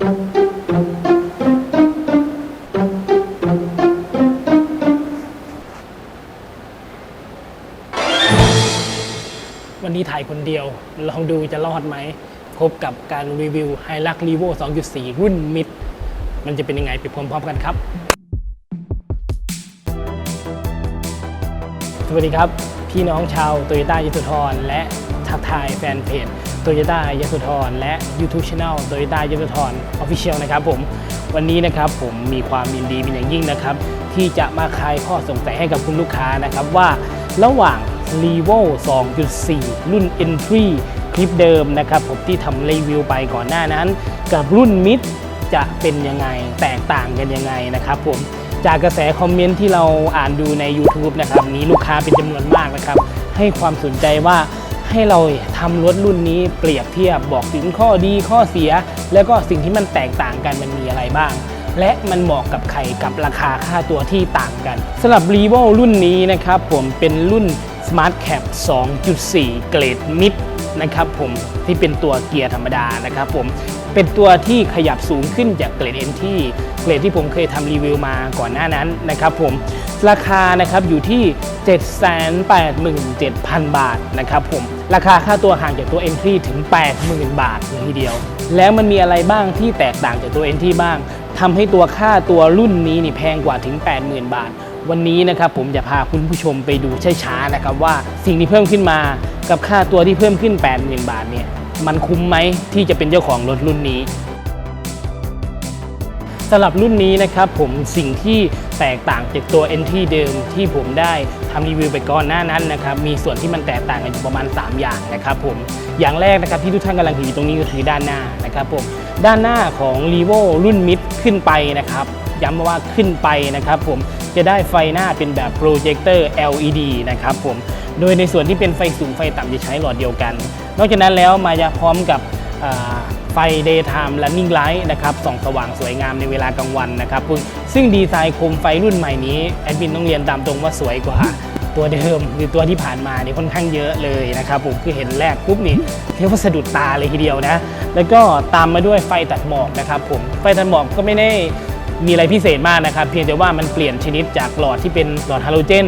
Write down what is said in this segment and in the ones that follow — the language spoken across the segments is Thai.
วันนี้ถ่ายคนเดียว ลองดูจะรอดไหม พบกับการรีวิว h i l u x r e v o 2.4 รุ่นมิด มันจะเป็นยังไงไปพร้อมๆกันครับ สวัสดีครับ พี่น้องชาวโตโยต้ายสุธรและทักทายแฟนเพจ โตโยต้ายสุธรและ YouTube Channel โตโยต้ายสุธร Official นะครับผมวันนี้นะครับผมมีความยินดีเป็นอย่างยิ่งนะครับ ที่จะมาคลายข้อสงสัยให้กับคุณลูกค้านะครับว่าระหว่าง r e v o 2.4 รุ่น Entry คลิปเดิมนะครับผมที่ทำรีวิวไปก่อนหน้านั้น กับรุ่น Mid จะเป็นยังไงแตกต่างกันยังไงนะครับผมจากกระแสคอมเมนต์ที่เราอ่านดูใน YouTube นะครับมีลูกค้าเป็นจำนวนมากนะครับ ให้ความสนใจว่า ให้เราทำรถรุ่นนี้เปรียบเทียบบอกถึงข้อดีข้อเสีย แล้วก็สิ่งที่มันแตกต่างกันมันมีอะไรบ้าง และมันเหมาะกับใครกับราคาค่าตัวที่ต่างกันสำหรับ r e v o รุ่นนี้นะครับผมเป็นรุ่น Smart Cap 2.4 เกรด Mid นะครับผมที่เป็นตัวเกียร์ธรรมดานะครับผมเป็นตัวที่ขยับสูงขึ้นจากเกรด N ที่เกรดที่ผมเคยทำรีวิวมาก่อนหน้านั้นนะครับผมราคานะครับอยู่ที่ 787,000 บาทนะครับผมราคาค่าตัวห่างจากตัว Entry ถึง 80,000 บาทเลยทีเดียว แล้วมันมีอะไรบ้างที่แตกต่างจากตัว Entry บ้างทำให้ตัวค่าตัวรุ่นนี้นี่แพงกว่าถึง 80,000 บาท วันนี้นะครับผมจะพาคุณผู้ชมไปดูช้าๆนะครับว่าสิ่งที่เพิ่มขึ้นมากับค่าตัวที่เพิ่มขึ้น 80,000 บาทเนี่ยมันคุ้มไหมที่จะเป็นเจ้าของรถรุ่นนี้สำหรับรุ่นนี้นะครับผมสิ่งที่แตกต่างจากตัว NT เดิมที่ผมได้ทำรีวิวไปก่อนหน้านั้นนะครับมีส่วนที่มันแตกต่างกันอยู่ประมาณ 3 อย่างนะครับผมอย่างแรกนะครับที่ทุกท่านกำลังเห็นอยู่ตรงนี้ก็คือด้านหน้านะครับผมด้านหน้าของ r e v o รุ่นมิดขึ้นไปนะครับ ย้ำมาว่าขึ้นไปนะครับผมจะได้ไฟหน้าเป็นแบบโปรเจคเตอร์ LED นะครับผมโดยในส่วนที่เป็นไฟสูงไฟต่ำจะใช้หลอดเดียวกัน นอกจากนั้นแล้วมาจะพร้อมกับไฟ daytime running light นะครับส่องสว่างสวยงามในเวลากลางวันนะครับซึ่งซึ่งดีไซน์โคมไฟรุ่นใหม่นี้แอดมินต้องเรียนตามตรงว่าสวยกว่าตัวเดิมหรือตัวที่ผ่านมานี่ค่อนข้างเยอะเลยนะครับผมคือเห็นแรกปุ๊บนี่เรียกว่าสะดุดตาเลยทีเดียวนะ แล้วก็ตามมาด้วยไฟตัดหมอกนะครับผมไฟตัดหมอกก็ไม่ได้ มีอะไรพิเศษมากนะครับ เพียงแต่ว่ามันเปลี่ยนชนิดจากหลอดที่เป็นหลอดฮาโลเจน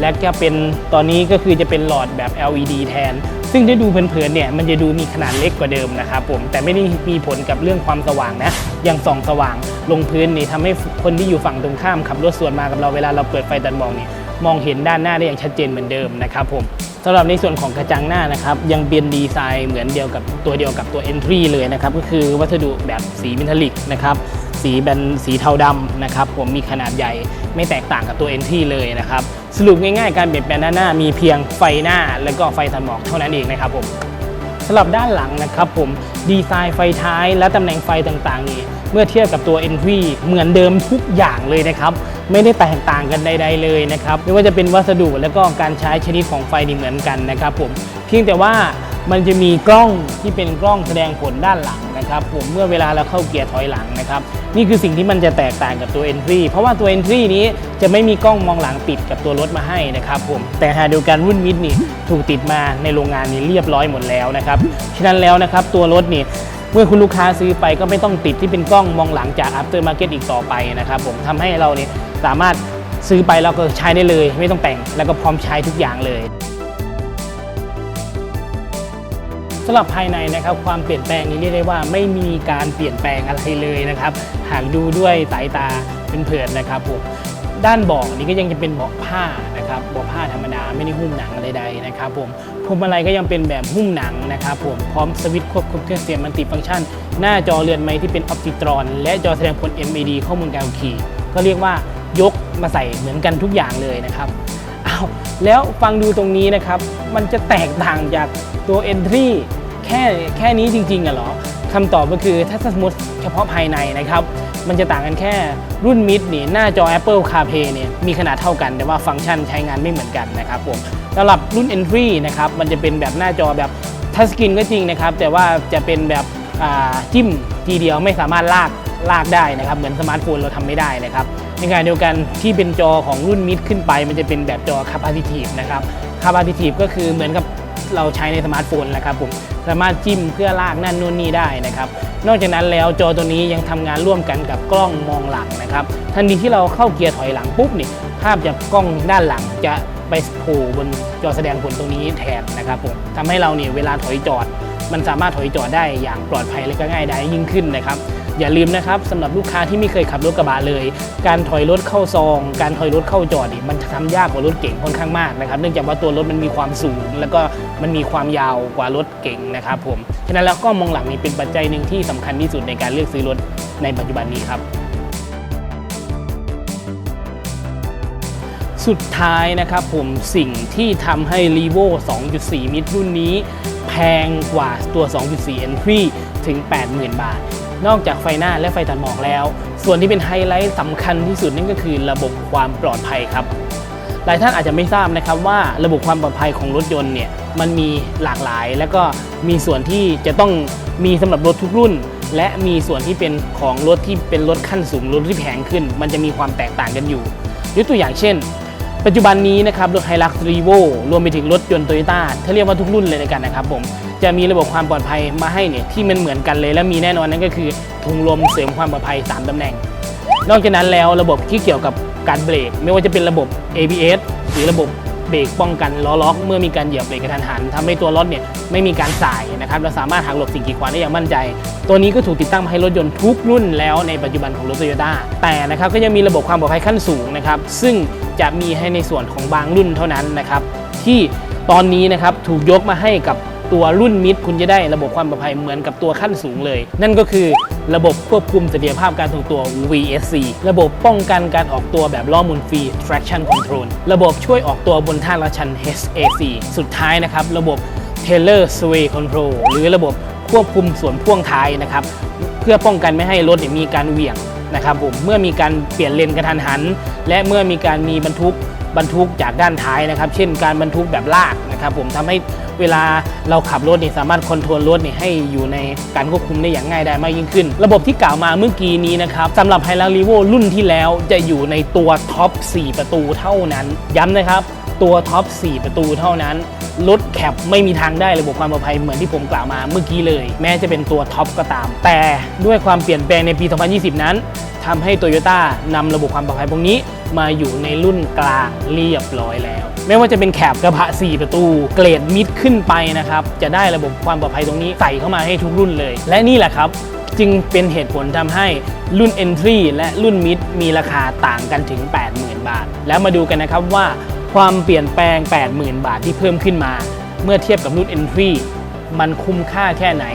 และก็เป็นตอนนี้ก็คือจะเป็นหลอดแบบ LED แทน ซึ่งถ้าดูเพลินๆเนี่ยมันจะดูมีขนาดเล็กกว่าเดิมนะครับผมแต่ไม่ได้มีผลกับเรื่องความสว่างนะอย่างส่องสว่างลงพื้นนี่ทำให้คนที่อยู่ฝั่งตรงข้ามขับรถสวนมากับเราเวลาเราเปิดไฟตัดหมอกเนี่ยมองเห็นด้านหน้าได้อย่างชัดเจนเหมือนเดิมนะครับผมสำหรับในส่วนของกระจังหน้านะครับ ยังเป็นดีไซน์เหมือนเดียวกับตัวเดียวกับตัว Entry เลยนะครับ ก็คือวัสดุแบบสีมิทัลลิกนะครับ สีเป็นสีเทาดำนะครับผมมีขนาดใหญ่ไม่แตกต่างกับตัว NT เลยนะครับสรุปง่ายๆ การเปลี่ยนแปลงด้านหน้ามีเพียงไฟหน้า และก็ไฟตัดหมอกเท่านั้นเองนะครับผมสำหรับด้านหลังนะครับผมดีไซน์ไฟท้ายและตำแหน่งไฟต่างๆ นี่เมื่อเทียบกับตัว Entry เหมือนเดิมทุกอย่างเลยนะครับไม่ได้แตกต่างกันใด ๆเลยนะครับไม่ว่าจะเป็นวัสดุและก็การใช้ชนิดของไฟนี่เหมือนกันนะครับผมเพียงแต่ว่า มันจะมีกล้องที่เป็นกล้องแสดงผลด้านหลังนะครับผมเมื่อเวลาเราเข้าเกียร์ถอยหลังนะครับนี่คือสิ่งที่มันจะแตกต่างกับตัว Entry เพราะว่าตัว Entry นี้จะไม่มีกล้องมองหลังติดกับตัวรถมาให้นะครับผมแต่หาเดียวกันรุ่นมิดนี่ถูกติดมาในโรงงานนี้เรียบร้อยหมดแล้วนะครับฉะนั้นแล้วนะครับตัวรถนี่เมื่อคุณลูกค้าซื้อไปก็ไม่ต้องติดที่เป็นกล้องมองหลังจาก After Market อีกต่อไปนะครับผมทำให้เราเนี่ยสามารถซื้อไปแล้วก็ใช้ได้เลย ไม่ต้องแต่งแล้วก็พร้อมใช้ทุกอย่างเลย สำหรับภายในนะครับความเปลี่ยนแปลงนี้เรียกได้ว่าไม่มีการเปลี่ยนแปลงอะไรเลยนะครับหากดูด้วยสายตาเป็นเผินๆนะครับผมด้านเบาะนี้ก็ยังจะเป็นเบาะผ้านะครับเบาะผ้าธรรมดาไม่ได้หุ้มหนังใดๆนะครับผมพวงมาลัยก็ยังเป็นแบบหุ้มหนังนะครับผมพร้อมสวิตช์ควบคุมเครื่องเสียงมัลติฟังก์ชัน หน้าจอเรือนไม้ที่เป็นออปติตรอน และจอแสดงผล MAD ข้อมูลการขับขี่ ก็เรียกว่ายกมาใส่เหมือนกันทุกอย่างเลยนะครับาวแล้วฟังดูตรงนี้นะครับ มันจะแตกต่างจากตัว Entry แค่แค่นี้จริงๆอะเหรอคำตอบก็คือถ้าสมมติเฉพาะภายในนะครับ มันจะต่างกันแค่รุ่นมิดนี่หน้าจอ Apple CarPlay เนี่ยมีขนาดเท่ากัน แต่ว่าฟังก์ชันใช้งานไม่เหมือนกันนะครับผมสำหรับรุ่น Entry นะครับมันจะเป็นแบบหน้าจอแบบทัชสกรีนก็จริงนะครับ แต่ว่าจะเป็นแบบจิ้มทีเดียวไม่สามารถลากลากได้นะครับ เหมือนสมาร์ทโฟนเราทำไม่ได้นะครับ ในขณะเดียวกันที่เป็นจอของรุ่นมิดขึ้นไป มันจะเป็นแบบจอ capacitive นะครับ capacitive ก็คือเหมือนกับเราใช้ในสมาร์ทโฟนนะครับผมสามารถจิ้มเพื่อลากนั่นนู่นนี่ได้นะครับนอกจากนั้นแล้วจอตัวนี้ยังทำงานร่วมกันกับกล้องมองหลังนะครับทันทีที่เราเข้าเกียร์ถอยหลังปุ๊บนี่ภาพจากกล้องด้านหลังจะไปโผล่บนจอแสดงผลตรงนี้แทนนะครับผมทำให้เราเนี่ยเวลาถอยจอด มันสามารถถอยจอดได้อย่างปลอดภัยและก็ง่ายได้ยิ่งขึ้นนะครับ อย่าลืมนะครับสำหรับลูกค้าที่ไม่เคยขับรถกระบะเลย การถอยรถเข้าซอง การถอยรถเข้าจอดนี่มันทำยากกว่ารถเก่งค่อนข้างมากนะครับ เนื่องจากว่าตัวรถมันมีความสูง แล้วก็มันมีความยาวกว่ารถเก่งนะครับผมฉะนั้นแล้วก็มองหลังนี่เป็นปัจจัยหนึ่งที่สำคัญที่สุดในการเลือกซื้อรถในปัจจุบันนี้ครับสุดท้ายนะครับผมสิ่งที่ทำให้ r e v o 2.4 มิตรรุ่นนี้ แพงกว่าตัว 2.4 Entry ถึง 80,000 บาท นอกจากไฟหน้าและไฟตัดหมอกแล้ว ส่วนที่เป็นไฮไลท์สำคัญที่สุดนั่นก็คือระบบความปลอดภัยครับ หลายท่านอาจจะไม่ทราบนะครับว่าระบบความปลอดภัยของรถยนต์เนี่ยมันมีหลากหลาย แล้วก็มีส่วนที่จะต้องมีสำหรับรถทุกรุ่น และมีส่วนที่เป็นของรถที่เป็นรถขั้นสูงรถที่แพงขึ้น มันจะมีความแตกต่างกันอยู่ยกตัวอย่างเช่น ปัจจุบันนี้นะครับรถไฮลักซ์รีโวรวมไปถึงรถยนต์โตโยต้าถ้าเรียกว่าทุกรุ่นเลยในกันนะครับผม จะมีระบบความปลอดภัยมาให้เนี่ยที่มันเหมือนกันเลย และมีแน่นอนนั่นก็คือถุงลมเสริมความปลอดภัย 3 ตำแหน่ง นอกจากนั้นแล้วระบบที่เกี่ยวกับการเบรก ไม่ว่าจะเป็นระบบ ABS หรือระบบเบรกป้องกันล้อล็อกเมื่อมีการเหยียบเบรกกระทันหันทำให้ตัวรถเนี่ยไม่มีการสายนะครับเราสามารถหักหลบสิ่งกีดขวางได้อย่างมั่นใจ ตัวนี้ก็ถูกติดตั้งมาให้รถยนต์ทุกรุ่นแล้วในปัจจุบันของรถโตโยต้าแต่นะครับก็ยังมีระบบความปลอดภัยขั้นสูงนะครับซึ่งจะมีให้ในส่วนของบางรุ่นเท่านั้นนะครับที่ตอนนี้นะครับถูกยกมาให้กับ ตัวรุ่นมิดคุณจะได้ระบบความปลอดภัยเหมือนกับตัวขั้นสูงเลย นั่นก็คือระบบควบคุมเสถียรภาพการทรงตัว VSC ระบบป้องกันการออกตัวแบบล้อมุนฟรี traction control ระบบช่วยออกตัวบนท่าละชัน HAC สุดท้ายนะครับ ระบบ Taylor Sway Control หรือระบบควบคุมส่วนพ่วงท้ายนะครับเพื่อป้องกันไม่ให้รถมีการเหวี่ยงนะครับผมเมื่อมีการเปลี่ยนเลนกระทันหัน และเมื่อมีการมีบรรทุกบรรทุกจากด้านท้ายนะครับ เช่นการบรรทุกแบบลากนะครับผมทำให้ เวลาเราขับรถเนี่ยสามารถคอนโทรลรถเนี่ยให้อยู่ในการควบคุมได้อย่างง่ายได้มากยิ่งขึ้น ระบบที่กล่าวมาเมื่อกี้นี้นะครับสำหรับไฮลักรีโวรุ่นที่แล้วจะอยู่ในตัวท็อป 4 ประตูเท่านั้น ย้ำนะครับตัวท็อป 4 ประตูเท่านั้น รถแคปไม่มีทางได้ระบบความปลอดภัยเหมือนที่ผมกล่าวมาเมื่อกี้เลย แม้จะเป็นตัวท็อปก็ตาม แต่ด้วยความเปลี่ยนแปลงในปี 2020 นั้นทำให้โตโยต้านำระบบความปลอดภัยพวกนี้ มาอยู่ในรุ่นกลางเรียบร้อยแล้ว ไม่ว่าจะเป็นแคปกระบะ 4 ประตู เกรดมิดขึ้นไปนะครับ จะได้ระบบความปลอดภัยตรงนี้ใส่เข้ามาให้ทุกรุ่นเลย และนี่แหละครับจึงเป็นเหตุผลทำให้รุ่น Entry และรุ่น Mid มีราคาต่างกันถึง 80,000 บาท แล้วมาดูกันนะครับว่าความเปลี่ยนแปลง 80,000 บาทที่เพิ่มขึ้นมา เมื่อเทียบกับรุ่น Entry มันคุ้มค่าแค่ไหน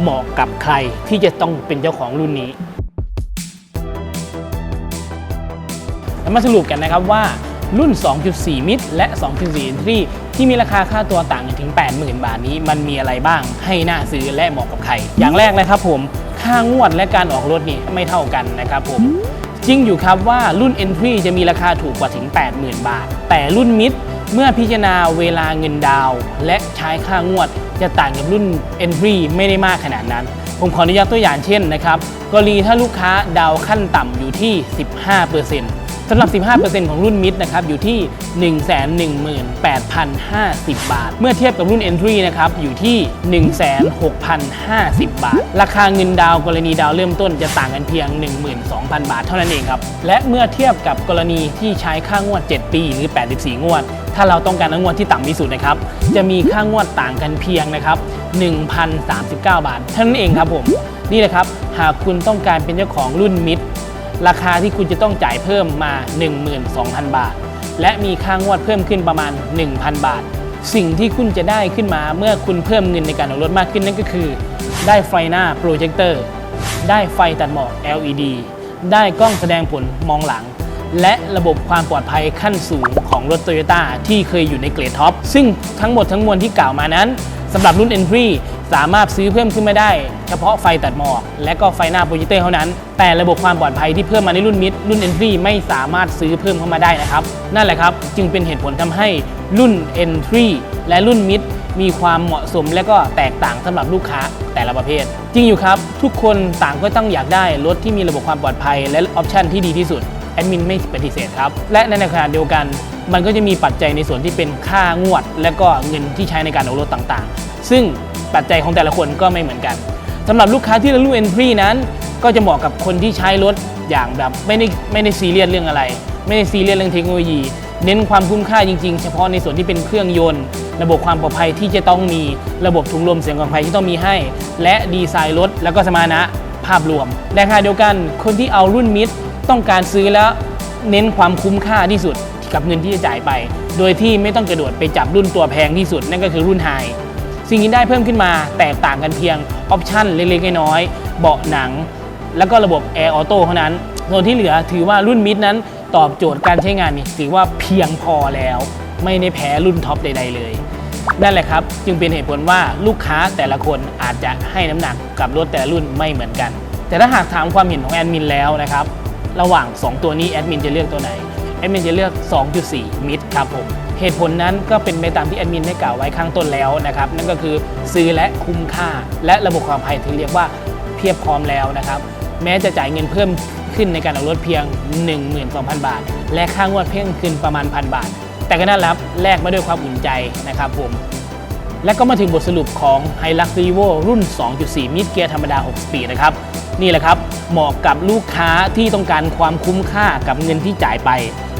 เหมาะกับใครที่จะต้องเป็นเจ้าของรุ่นนี้ มาสรุปกันนะครับว่ารุ่น 2.4 มิตรและ 2.4 Entry ที่มีราคาค่าตัวต่างกันถึง 80,000 บาทนี้ มันมีอะไรบ้างให้น่าซื้อและเหมาะกับใคร อย่างแรกนะครับผม ค่างวดและการออกรถนี่ไม่เท่ากันนะครับผม จริงอยู่ครับว่ารุ่น Entry จะมีราคาถูกกว่าถึง 80,000 บาท แต่รุ่นมิดเมื่อพิจารณาเวลาเงินดาว และใช้ค่างวดจะต่างกับรุ่น Entry ไม่ได้มากขนาดนั้น ผมขออนุญาตตัวอย่างเช่นนะครับกรณีถ้าลูกค้าดาวขั้นต่ำอยู่ที่ 15% สำหรับ 15%ของรุ่นมิดนะครับอยู่ที่ 118,050 บาท เมื่อเทียบกับรุ่น Entry นะครับอยู่ที่ 16,050 บาท ราคาเงินดาวกรณีดาวเริ่มต้นจะต่างกันเพียง 12,000 บาทเท่านั้นเองครับ และเมื่อเทียบกับกรณีที่ใช้ค่างวด 7 ปีหรือ 84 งวด ถ้าเราต้องการงวดที่ต่ำที่สุดนะครับจะมีค่างวดต่างกันเพียงนะครับ1,039 บาทเท่านั้นเองครับผมนี่แหละครับหากคุณต้องการเป็นเจ้าของรุ่นมิด ราคาที่คุณจะต้องจ่ายเพิ่มมา 12,000 บาท และมีค่างวดเพิ่มขึ้นประมาณ 1,000 บาท สิ่งที่คุณจะได้ขึ้นมาเมื่อคุณเพิ่มเงินในการออกรถมากขึ้นนั่นก็คือ ได้ไฟหน้าโปรเจคเตอร์ ได้ไฟตัดหมอก LED ได้กล้องแสดงผลมองหลัง และระบบความปลอดภัยขั้นสูงของรถ Toyota ที่เคยอยู่ในเกรดท็อปซึ่งทั้งหมดทั้งมวลที่กล่าวมานั้น สำหรับรุ่น Entry สามารถซื้อเพิ่มขึ้นไมาได้ เฉพาะไฟตัดหมอก และก็ไฟหน้าโปรเจคเตอร์เท่านั้น แต่ระบบความปลอดภัยที่เพิ่มมาในรุ่นมิดรุ่น Entry ไม่สามารถซื้อเพิ่มเข้ามาได้นะครับ นั่นแหละครับจึงเป็นเหตุผลทำให้รุ่น Entry และรุ่นมิดมีความเหมาะสมและก็แตกต่างสำหรับลูกค้าแต่ละประเภท จริงอยู่ครับ ทุกคนต่างก็ต้องอยากได้รถที่มีระบบความปลอดภัย และออปชันที่ดีที่สุด แอดมินไม่ปฏิเสธครับ และในขณะเดียวกัน มันก็จะมีปัจจัยในส่วนที่เป็นค่างวด และก็เงินที่ใช้ในการออกรถต่างๆ ซึ่งปัจจัยของแต่ละคนก็ไม่เหมือนกันสำหรับลูกค้าที่เลือกรุ่น Entry นั้น ก็จะเหมาะกับคนที่ใช้รถอย่างแบบไม่ได้ไม่ได้ซีเรียสเรื่องอะไร ไม่ได้ซีเรียสเรื่องเทคโนโลยี เน้นความคุ้มค่าจริงๆ เฉพาะในส่วนที่เป็นเครื่องยนต์ ระบบความปลอดภัยที่จะต้องมีระบบถุงลมเสียงปลอดภัยที่ต้องมีให้ และดีไซน์รถแล้วก็สมรรถนะภาพรวมในขณะเดียวกันคนที่เอารุ่นมิด ต้องการซื้อแล้วเน้นความคุ้มค่าที่สุดกับเงินที่จะจ่ายไป โดยที่ไม่ต้องกระโดดไปจับรุ่นตัวแพงที่สุดนั่นก็คือรุ่นไฮสิ่งที่ได้เพิ่มขึ้นมาแตกต่างกันเพียงออปชั่นเล็กๆน้อยๆเบาะหนัง แล้วก็ระบบแอร์ออโต้เท่านั้นส่วนที่เหลือถือว่ารุ่นมิดนั้นตอบโจทย์การใช้งานนี่ถือว่าเพียงพอแล้ว ไม่ได้แพ้รุ่นท็อปใด ๆ เลยนั่นแหละครับ จึงเป็นเหตุผลว่าลูกค้าแต่ละคนอาจจะให้น้ำหนักกับรถแต่ละรุ่นไม่เหมือนกัน แต่ถ้าหากถามความเห็นของแอดมินแล้วนะครับ ระหว่าง 2 ตัวนี้แอดมินจะเลือกตัวไหนแอดมินจะเลือก 2.4 มิดครับผมเหตุผลนั้นก็เป็นไปตามที่แอดมินได้กล่าวไว้ข้างต้นแล้วนะครับ นั่นก็คือซื้อและคุ้มค่า และระบบความปลอดภัยที่เรียกว่าเพียบพร้อมแล้วนะครับ แม้จะจ่ายเงินเพิ่มขึ้นในการออกรถเพียง 12,000 บาท และค่างวดเพิ่มขึ้นประมาณพันบาท แต่ก็น่ารับแลกมาด้วยความอุ่นใจนะครับผมและก็มาถึงบทสรุปของ h i l u x r e v o รุ่น 2.4 มิดเกียร์ธรรมดา 6 สปีดนะครับนี่แหละครับ เหมาะกับลูกค้าที่ต้องการความคุ้มค่ากับเงินที่จ่ายไป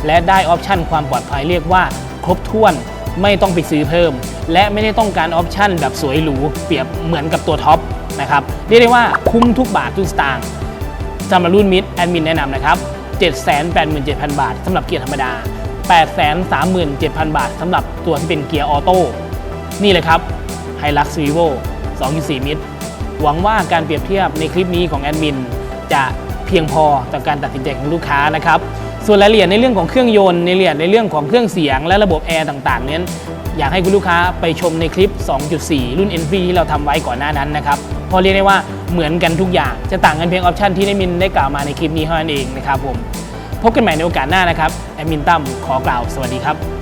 และได้ออปชั่นความปลอดภัยเรียกว่า ครบถ้วนไม่ต้องไปซื้อเพิ่ม และไม่ได้ต้องการออปชั่นแบบสวยหรูเปรียบเหมือนกับตัวท็อปนะครับเรียกได้ว่าคุ้มทุกบาททุกสตางค์สำหรับรุ่นมิดแอดมินแนะนำนะครับ 787,000 บาทสำหรับเกียร์ธรรมดา 837,000 บาทสำหรับตัวที่เป็นเกียร์ออโต้นี่เลยครับ h i l u x r e v o 2.4 มิตร หวังว่าการเปรียบเทียบในคลิปนี้ของแอดมินจะเพียงพอต่อการตัดสินใจของลูกค้านะครับ ส่วนรายละเอียดในเรื่องของเครื่องยนต์ในรายละเอียดในเรื่องของเครื่องเสียงและระบบแอร์ต่างๆเนี้ยอยากให้คุณลูกค้าไปชมในคลิป 2.4 รุ่น n f ที่เราทำไว้ก่อนหน้านั้นนะครับพราะเรียกได้ว่าเหมือนกันทุกอย่าง จะต่างกันเพียงออปชันที่ได้มินได้กล่าวมาในคลิปนี้เท่านั้นเองนะครับผม พบกันใหม่ในโอกาสหน้านะครับ แอดมินตั้มขอกล่าวสวัสดีครับ